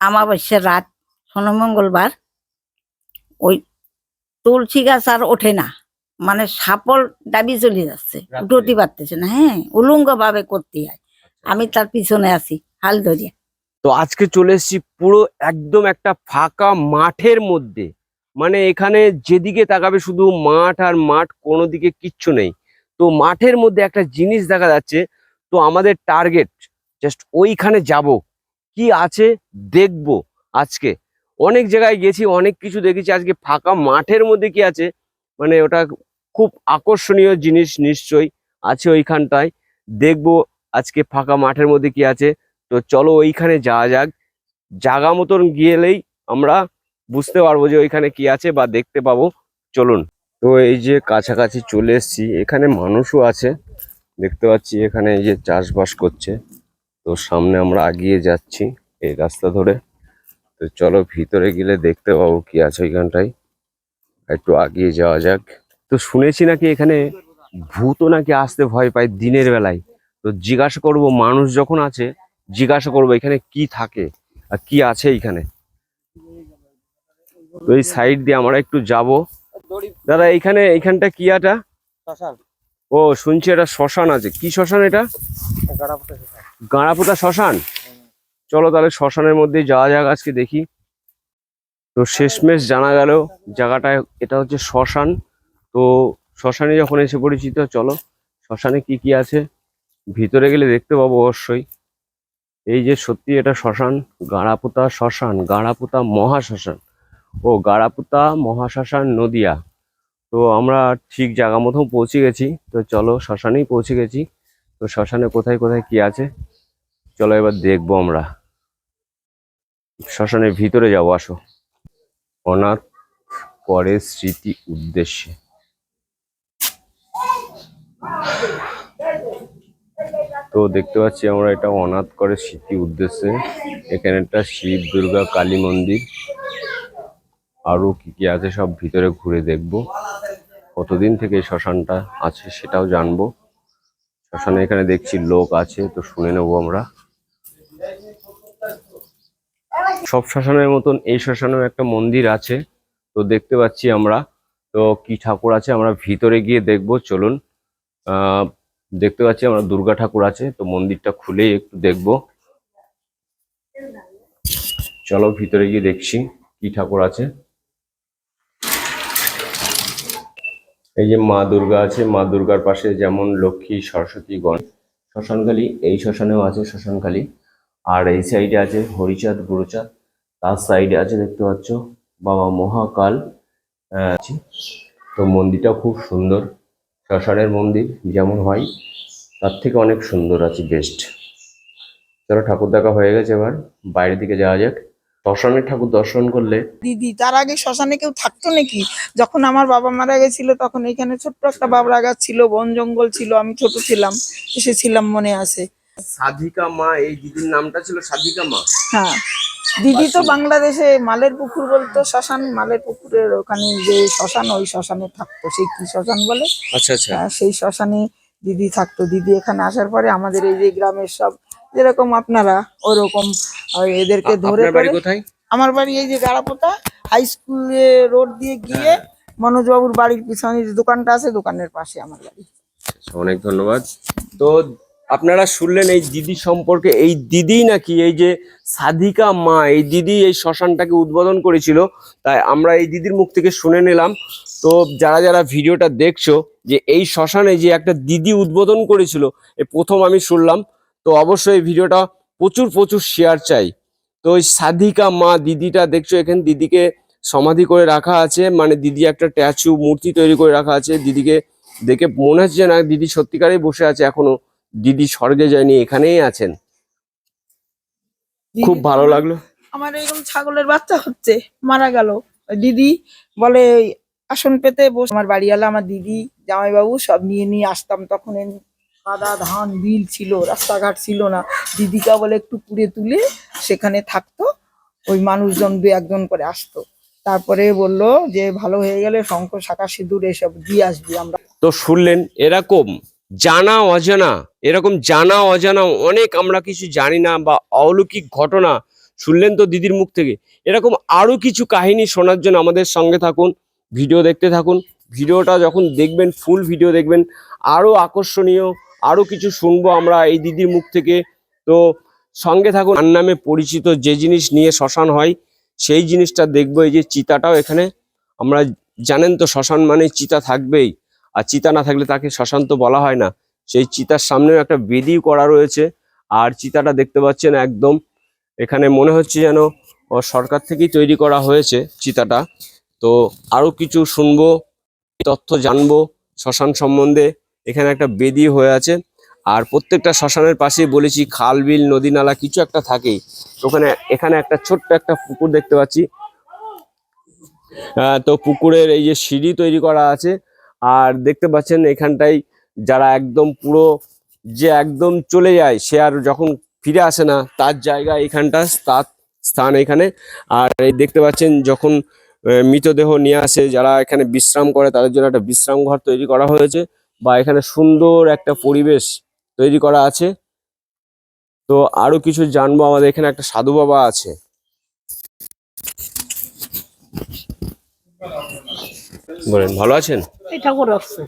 আমাবস্যার রাত শনি মঙ্গলবার ওই তুলসী গাছ আর ওঠে না। মানে সাপল দাবি চলে যাচ্ছে? উঠতে পারতেছে না হ্যাঁ উলঙ্গ ভাবে করতে হয়। আমি তার পিছনে আছি হাল ধরিয়া তো আজকে চলে এসেছি পুরো একদম একটা ফাঁকা মাঠের মধ্যে। মানে এখানে যেদিকে তাকাবে শুধু মাঠ আর মাঠ কোনো দিকে কিচ্ছু নেই। তো মাঠের মধ্যে একটা জিনিস দেখা যাচ্ছে তো আমাদের টার্গেট জাস্ট ওইখানে যাব। কি আছে দেখব আজকে। অনেক জায়গায় গেছি, অনেক কিছু দেখেছি। আজকে ফাঁকা মাঠের মধ্যে কি আছে? মানে ওটা খুব আকর্ষণীয় জিনিস নিশ্চয়ই আছে ওইখানটায়। দেখব আজকে ফাঁকা মাঠের মধ্যে কি আছে। তো চলো ওইখানে যাওয়া যাক। জাগা মতন গেলেই আমরা বুঝতে পারব যে ওইখানে কি আছে বা দেখতে পাবো। চলুন। তো এই যে কাছাকাছি চলে এসেছি। এখানে মানুষও আছে। দেখতে পাচ্ছি এখানে এই যে চাষবাস করছে। তো সামনে আমরা আগিয়ে যাচ্ছি এই রাস্তা ধরে। তো চলো ভিতরে গেলে দেখতে পাবো কি আছে ওইখানটায়। একটু আগিয়ে যাওয়া যাক। তো শুনেছি নাকি এখানে ভূতও নাকি আসতে ভয় পায় দিনের বেলায়। তো জিজ্ঞাসা করব, মানুষ যখন আছে, জিজ্ঞাসা করব এখানে কি থাকে আর কি আছে এখানে তো এই সাইড দিয়ে আমরা একটু যাব। দাদা, এইখানে, এইখানটা কি এটা ও শুনছি এটা শ্মশান আছে। কি শ্মশান এটা? গাঁড়াপোতা শ্মশান। চলো তাহলে শ্মশানের মধ্যে যাওয়া যাক আজকে দেখি। তো শেষমেশ জানা গেল জায়গাটা এটা হচ্ছে শ্মশান। তো শ্মশানে যখন এসে পরিচিত চলো শ্মশানে কি কি আছে? ভিতরে গেলে দেখতে পাবো অবশ্যই। এই যে সত্যি এটা শ্মশান গাঁড়াপোতা শ্মশান গাঁড়াপোতা মহাশ্মশান। ও গাঁড়াপোতা মহাশ্মশান নদিয়া। তো আমরা ঠিক জায়গা মতো পৌঁছে গেছি। তো চলো শ্মশানেই পৌঁছে গেছি। তো শ্মশানে কোথায় কোথায় কি আছে? চলো এবার দেখব আমরা। শ্মশানের ভিতরে যাব, আসো। অনাথ পরে স্মৃতি উদ্দেশ্যে। তো দেখতে পাচ্ছি আমরা এটা অনাথ করে স্মৃতি উদ্দেশ্যে। এখানে একটা শিব, দুর্গা, কালী মন্দির। আরও কি কি আছে সব ভিতরে ঘুরে দেখব। কতদিন থেকে এই শ্মশানটা আছে সেটাও জানব। শ্মশানে এখানে দেখছি লোক আছে, তো শুনে নেব আমরা। সব শ্মশানের মতন এই শ্মশানেও একটা মন্দির আছে, তো দেখতে পাচ্ছি আমরা। তো কি ঠাকুর আছে আমরা ভিতরে গিয়ে দেখব, চলুন। দেখতে পাচ্ছি আমরা দুর্গা ঠাকুর আছে, তো মন্দিরটা খুলেই একটু দেখব। চলো ভিতরে গিয়ে দেখছি কি ঠাকুর আছে। এই যে মা দুর্গা আছে, মা দুর্গার পাশে যেমন লক্ষ্মী, সরস্বতী গণ শ্মশানকালী, এই শ্মশানেও আছে শ্মশানকালী। আর এই সাইডে আছে হরিচাঁদ, গুরুচাঁদ, তার সাইডে আছে দেখতে পাচ্ছ বাবা মহাকাল আছে। তো মন্দিরটা খুব সুন্দর, শ্মশানের মন্দির যেমন হয়, তার থেকে অনেক সুন্দর আছে বেস্ট চলো ঠাকুর দেখা হয়ে গেছে এবার, বাইরের দিকে যাওয়া যাক। শ্মশানের ঠাকুর দর্শন করলে? দিদি তার আগে শ্মশানে কেউ থাকতো নাকি? যখন আমার বাবা মারা গেছিল তখন এখানে ছোট্ট একটা বাবরা গাছ ছিল বন জঙ্গল ছিল আমি ছোট ছিলাম এসেছিলাম মনে আছে। সাধিকা মা এই দিদির নামটা ছিল সাধিকা মা? হ্যাঁ। দিদি তো বাংলাদেশে মালের পুকুর বলতো শ্মশান মালের পুকুরের ওখানে যে শ্মশান ওই শ্মশানে থাকতো সেই কি শ্মশান বলে? আচ্ছা আচ্ছা। হ্যাঁ, সেই শ্মশানে দিদি থাকতো। দিদি এখানে আসার পরে আমাদের এই যে গ্রামের সব যেরকম আপনারা ওরকম এদেরকে ধরে বাড়ি কোথায়? আমার বাড়ি এই যে গাড়াপোতা হাই স্কুলে রোড দিয়ে গিয়ে মনোজবাবুর বাড়ির পিছনে যে দোকানটা আছে দোকানের পাশে আমার বাড়ি। আচ্ছা, অনেক ধন্যবাদ। তো আপনারা শুনলেন এই দিদি সম্পর্কে এই দিদি নাকি এই যে সাধিকা মা এই দিদি এই শ্মশানটাকে উদ্বোধন করেছিল তাই আমরা এই দিদির মুখ থেকে শুনে নিলাম। তো যারা যারা ভিডিওটা দেখছ যে এই শ্মশানে যে একটা দিদি উদ্বোধন করেছিল এ প্রথম আমি শুনলাম। তো অবশ্যই ভিডিওটা প্রচুর প্রচুর শেয়ার চাই। তো ওই সাধিকা মা দিদিটা দেখছ এখানে দিদিকে সমাধি করে রাখা আছে মানে দিদি একটা ট্যাচু মূর্তি তৈরি করে রাখা আছে দিদিকে দেখে মনে হচ্ছে না দিদি সত্যিকারেই বসে আছে এখনও দিদি স্বর্গে যায়নি এখানেই আছেন। খুব ভালো লাগল। আমার এরকম ছাগলের বাচ্চা হচ্ছে মারা গেল। দিদি বলে আসন পেতে বস আমার বাড়িওয়ালা আমার দিদি জামাইবাবু সব নিয়ে নিয়ে আসতাম তখন কাদা ধান বিল ছিল, রাস্তাঘাট ছিল না। দিদিকা বলে একটু পুড়ে তুলে সেখানে থাকতো। ওই মানুষজন দু একজন করে আসতো। তারপরে বলল যে, ভালো হয়ে গেলে শঙ্খ, শাখা, সিঁদুর এসব দিয়ে আসবি আমরা। তো শুনলেন, এরকম জানা, অজানা, এরকম জানা, অজানা অনেক আমরা কিছু জানি না বা অলৌকিক ঘটনা শুনলেন তো দিদির মুখ থেকে। এরকম আরও কিছু কাহিনী শোনার জন্য আমাদের সঙ্গে থাকুন, ভিডিও দেখতে থাকুন। ভিডিওটা যখন দেখবেন ফুল ভিডিও দেখবেন আরও আকর্ষণীয় আরও কিছু শুনব আমরা এই দিদির মুখ থেকে। তো সঙ্গে থাকুন আর নামে পরিচিত যে জিনিস নিয়ে শ্মশান হয়, সেই জিনিসটা দেখব। এই যে চিতাটাও এখানে, আমরা জানেন তো শ্মশান মানে চিতা থাকবেই, আর চিতা না থাকলে তাকে শ্মশান তো বলা হয় না। সেই চিতার সামনেও একটা বেদি করা রয়েছে, আর চিতাটা দেখতে পাচ্ছেন একদম, এখানে মনে হচ্ছে যেন সরকার থেকেই তৈরি করা হয়েছে চিতাটা। তো আরও কিছু শুনব, তথ্য জানব শ্মশান সম্বন্ধে। এখানে একটা বেদি হয়ে আছে। আর প্রত্যেকটা শ্মশানের পাশেই বলেছি, খাল, বিল, নদী, নালা কিছু একটা থাকেই ওখানে, এখানে একটা ছোট্ট একটা পুকুর দেখতে পাচ্ছি। তো পুকুরের এই যে সিঁড়ি তৈরি করা আছে। আর দেখতে পাচ্ছেন এখানটাই যারা একদম পুরো, যে একদম চলে যায়, সে আর যখন ফিরে আসে না, তার জায়গা এখানটা, তার স্থান এখানে। আর এই দেখতে পাচ্ছেন যখন মৃতদেহ নিয়ে আসে, যারা এখানে বিশ্রাম করে, তাদের জন্য একটা বিশ্রাম ঘর তৈরি করা হয়েছে। বা এখানে সুন্দর একটা পরিবেশ তৈরি করা আছে। তো আরও কিছু জানব আমাদের এখানে একটা সাধু বাবা আছে। বলেন ভালো আছেন? ঠাকুর রাখছে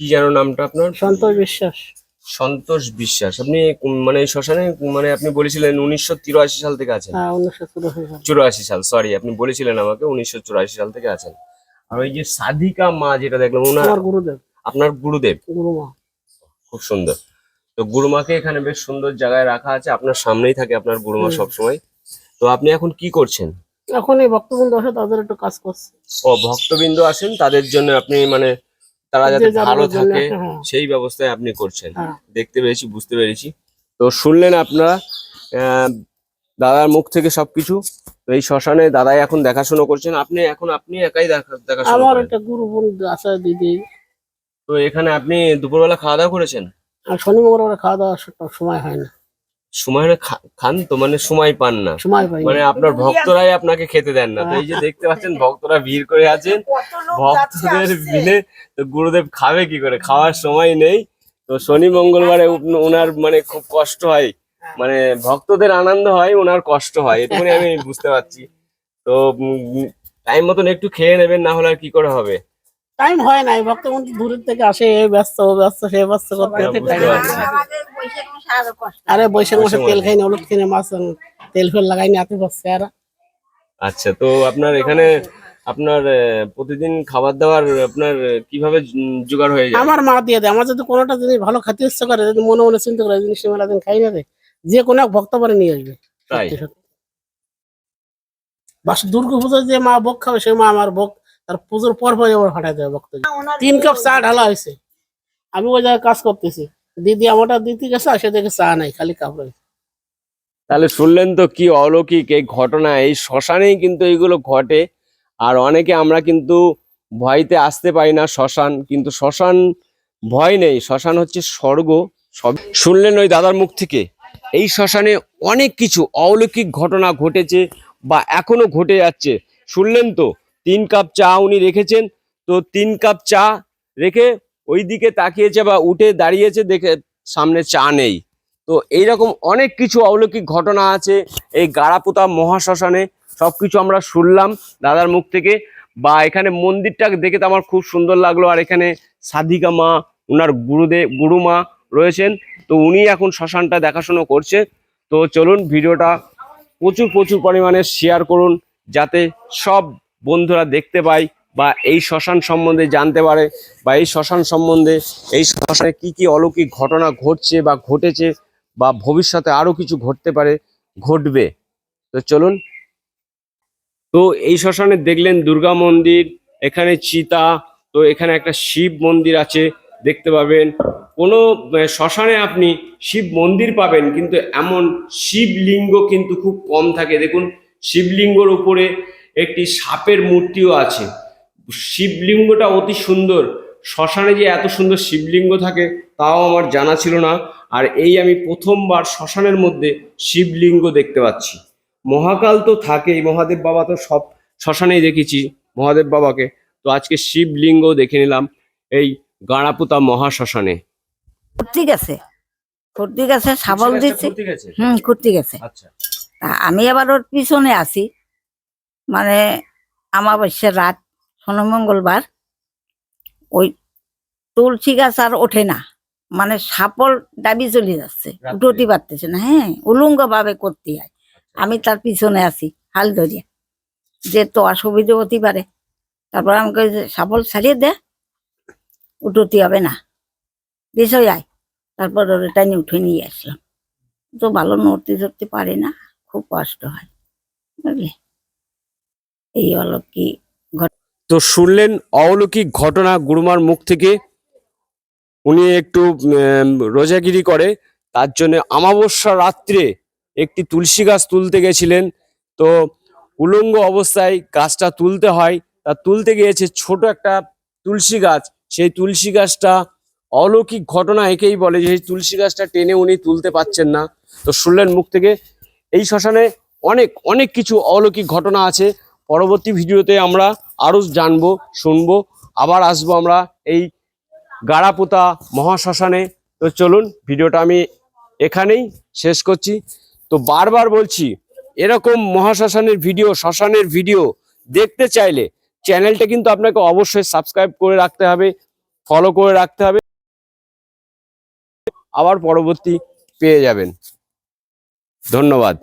কি যেন নামটা আপনার? সন্তোষ বিশ্বাস। সন্তোষ বিশ্বাস। আপনি মানে শ্মশানে মানে আপনি বলেছিলেন উনিশশো তিরাশি সাল থেকে আছেন। হ্যাঁ চুরাশি সাল। সরি আপনি বলেছিলেন আমাকে উনিশশো চুরাশি সাল থেকে আছেন। আর ওই যে সাধিকা মা যেটা দেখলাম ওনার গুরুদেব। আপনার গুরুদেব। গুরুমা। খুব সুন্দর। তো গুরুমাকে এখানে বেশ সুন্দর জায়গায় রাখা আছে আপনার সামনেই থাকে আপনার গুরুমা। সবসময়। তো আপনি এখন কি করছেন? এখন এই ভক্তবৃন্দ আসে তাদের একটু কাজ করছে। ও ভক্তবৃন্দ আসেন তাদের জন্য আপনি মানে তারা যাতে ভালো থাকে হ্যাঁ। সেই ব্যবস্থায় আপনি করছেন। হ্যাঁ। দেখতে পেরেছি বুঝতে পেরেছি। তো শুনলেন আপনারা আহ, দাদার মুখ থেকে সবকিছু? তো এই শ্মশানে দাদাই এখন দেখাশোনা করছেন। আপনি এখন আপনি একাই দেখা- দেখাশোনা আমার একটা গুরু বন্ধু আছে দিদি। তো এখানে আপনি দুপুরবেলা খাওয়া দাওয়া করেছেন? আর শনি মঙ্গলবার খাওয়া দাওয়ার সময় হয় না। সময় খান তো মানে সময় পান না। মানে আপনার ভক্তরাই আপনাকে খেতে দেন না। তো এই যে দেখতে পাচ্ছেন ভক্তরা ভিড় করে আছেন। ভক্তদের বিলে তো গুরুদেব খাবে কি করে? খাওয়ার সময় নেই। তো শনি মঙ্গলবারে ওনার মানে খুব কষ্ট হয়। মানে ভক্তদের আনন্দ হয় ওনার কষ্ট হয়। এটুকুনি আমি বুঝতে পারছি। তো টাইম মতন একটু খেয়ে নেবেন না হলে আর কি করে হবে? টাইম হয় না এই ভক্তবৃন্দ দূরের থেকে আসে এ ব্যস্ত ও ব্যস্ত সে ব্যস্ত করতে আরও বৈশাখ মাসে তেল। খাই না হলুদ কিনে মাছ তেল ফেল লাগাই না এত পারছে আর। আচ্ছা তো আপনার এখানে আপনার প্রতিদিন খাবার দাবার আপনার কীভাবে জোগাড় হয়ে যায়? আমার মা দিয়ে দেয় আমার যদি কোনোটা জিনিস ভালো খেতে ইচ্ছে করে যদি মনে মনে চিন্তা করে জিনিসটা মেলা দিন খাই না যে কোনো এক ভক্ত পরে নিয়ে আসবে। তাই। বাস দুর্গা পুজোর যে মা ভোগ খাবে সে মা আমার ভোগ তার পুজোর পর পর আবার ফাটাই দেবে ভক্ত তিন কাপ চা ঢালা হয়েছে। আমি ওই জায়গায় কাজ করতেছি। দিদি আমারটা দিতে গেছে সে দেখে চা নাই খালি কাপ রয়েছে। তাহলে শুনলেন তো কি অলৌকিক এই ঘটনা। এই শ্মশানেই কিন্তু এইগুলো ঘটে। আর অনেকে আমরা কিন্তু ভয়তে আসতে পারি না শ্মশান কিন্তু শ্মশান ভয় নেই। শ্মশান হচ্ছে স্বর্গ। সব শুনলেন ওই দাদার মুখ থেকে? এই শ্মশানে অনেক কিছু অলৌকিক ঘটনা ঘটেছে বা এখনও ঘটে যাচ্ছে। শুনলেন তো? তিন কাপ চা উনি রেখেছেন। তো তিন কাপ চা রেখে ওই দিকে তাকিয়েছে বা উঠে দাঁড়িয়েছে, দেখে সামনে চা নেই। তো এইরকম অনেক কিছু অলৌকিক ঘটনা আছে এই গাড়াপোতা মহাশ্মশানে। সব কিছু আমরা শুনলাম দাদার মুখ থেকে। বা এখানে মন্দিরটা দেখে তো আমার খুব সুন্দর লাগল। আর এখানে সাধিকা মা ওনার গুরুদেব গুরুমা রয়েছেন। তো উনি এখন শ্মশানটা দেখাশোনা করছে। তো চলুন ভিডিওটা প্রচুর প্রচুর পরিমাণে শেয়ার করুন যাতে সব বন্ধুরা দেখতে পায় বা এই শ্মশান সম্বন্ধে জানতে পারে বা এই শ্মশান সম্বন্ধে, এই শ্মশানে কি কি অলৌকিক ঘটনা ঘটছে বা ঘটেছে বা ভবিষ্যতে আরও কিছু ঘটতে পারে, ঘটবে। তো চলুন। তো এই শ্মশানে দেখলেন দুর্গা মন্দির, এখানে চিতা, তো এখানে একটা শিব মন্দির আছে, দেখতে পাবেন। কোনো শ্মশানে আপনি শিব মন্দির পাবেন, কিন্তু এমন শিবলিঙ্গ কিন্তু খুব কম থাকে। দেখুন, শিবলিঙ্গর উপরে একটি সাপের মূর্তিও আছে। শিবলিঙ্গটা অতি সুন্দর। শ্মশানে যে এত সুন্দর শিবলিঙ্গ থাকে তাও আমার জানা ছিল না। আর এই আমি প্রথমবার শ্মশানের মধ্যে শিবলিঙ্গ দেখতে পাচ্ছি। মহাকাল তো থাকেই মহাদেব বাবা তো সব শ্মশানেই দেখেছি মহাদেব বাবাকে। তো আজকে শিবলিঙ্গ দেখে নিলাম এই গাঁড়াপুতা মহাশ্মশানে। কুর্তি গেছে কুর্তি গেছে সাবল দিচ্ছে। ঠিক আছে। হুম কুর্তি গেছে আচ্ছা। আমি আবার ওর পিছনে আছি মানে আমাবস্যার রাত শনি মঙ্গলবার ওই তুলসী গাছ আর ওঠে না। মানে সাপল দাবি চলে যাচ্ছে রাত্রে? উঠতে পারতেছে না হ্যাঁ উলঙ্গ ভাবে করতে হয়। আমি তার পিছনে আছি হাল ধরিয়া যে তো অসুবিধা হতে পারে তারপর আমি কই সাপল ছাড়িয়ে দে উঠতে হবে না। বিষয় আয় তারপর ওর টাইনে উঠে নিয়ে আসলাম। তো ভালো নড়তে ধরতে পারে না খুব কষ্ট হয় বুঝলি? এই হলো কি তো শুনলেন অলৌকিক ঘটনা গুরুমার মুখ থেকে। উনি একটু রোজাগিরি করে, তার জন্য আমাবস্যা রাত্রে একটি তুলসী গাছ তুলতে গেছিলেন। তো উলঙ্গ অবস্থায় গাছটা তুলতে হয়। তা তুলতে গিয়েছে ছোট একটা তুলসী গাছ। সেই তুলসী গাছটা অলৌকিক ঘটনা একেই বলে যে তুলসী গাছটা টেনে উনি তুলতে পাচ্ছেন না। তো শুনলেন মুখ থেকে। এই শ্মশানে অনেক অনেক কিছু অলৌকিক ঘটনা আছে। পরবর্তী ভিডিওতে আমরা আরও জানব, শুনব, আবার আসব আমরা এই গাড়াপোতা মহাশ্মশানে। তো চলুন, ভিডিওটা আমি এখানেই শেষ করছি। তো বারবার বলছি, এরকম মহাশ্মশানের ভিডিও, শ্মশানের ভিডিও দেখতে চাইলে চ্যানেলটা কিন্তু আপনাকে অবশ্যই সাবস্ক্রাইব করে রাখতে হবে, ফলো করে রাখতে হবে, আবার পরবর্তী পেয়ে যাবেন। ধন্যবাদ।